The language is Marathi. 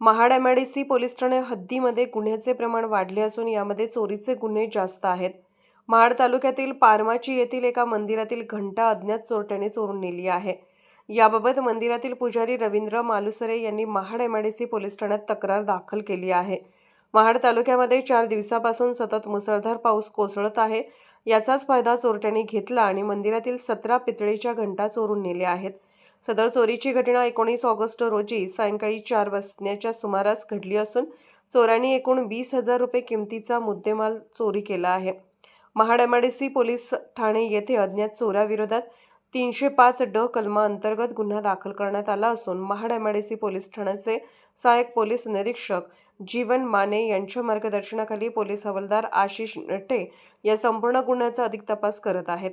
Mahad M I D C police Thane हद्दीमध्ये गुन्ह्याचे प्रमाण वाढले असून यामध्ये चोरीचे गुन्हे जास्त आहेत. महाड तालुक्यातील पारमाची येथील एका मंदिरातील घंटा अज्ञात चोरट्याने चोरून नेली आहे. याबाबत मंदिरातील पुजारी रवींद्र मालुसरे यांनी Mahad M I D C police ठाण्यात तक्रार दाखल केली आहे. महाड तालुक्यामध्ये चार दिवसापासून सतत मुसळधार पाऊस कोसळत आहे. याचाच फायदा चोरट्यांनी घेतला आणि मंदिरातील सतरा पितळेच्या घंटा चोरून नेल्या आहेत. सदर चोरीची घटना एकोणीस ऑगस्ट रोजी सायंकाळी चार वाजण्याच्या सुमारास घडली असून चोरांनी एकूण वीस हजार रुपये किमतीचा मुद्देमाल चोरी केला आहे. महाड एमआयडीसी पोलीस ठाणे येथे अज्ञात चोराविरोधात तीनशे पाच ड कलमा अंतर्गत गुन्हा दाखल करण्यात आला असून महाड एमआयडीसी पोलीस ठाण्याचे सहाय्यक पोलीस निरीक्षक जीवन माने यांच्या मार्गदर्शनाखाली पोलीस हवालदार आशिष नटे या संपूर्ण गुन्ह्याचा अधिक तपास करत आहेत.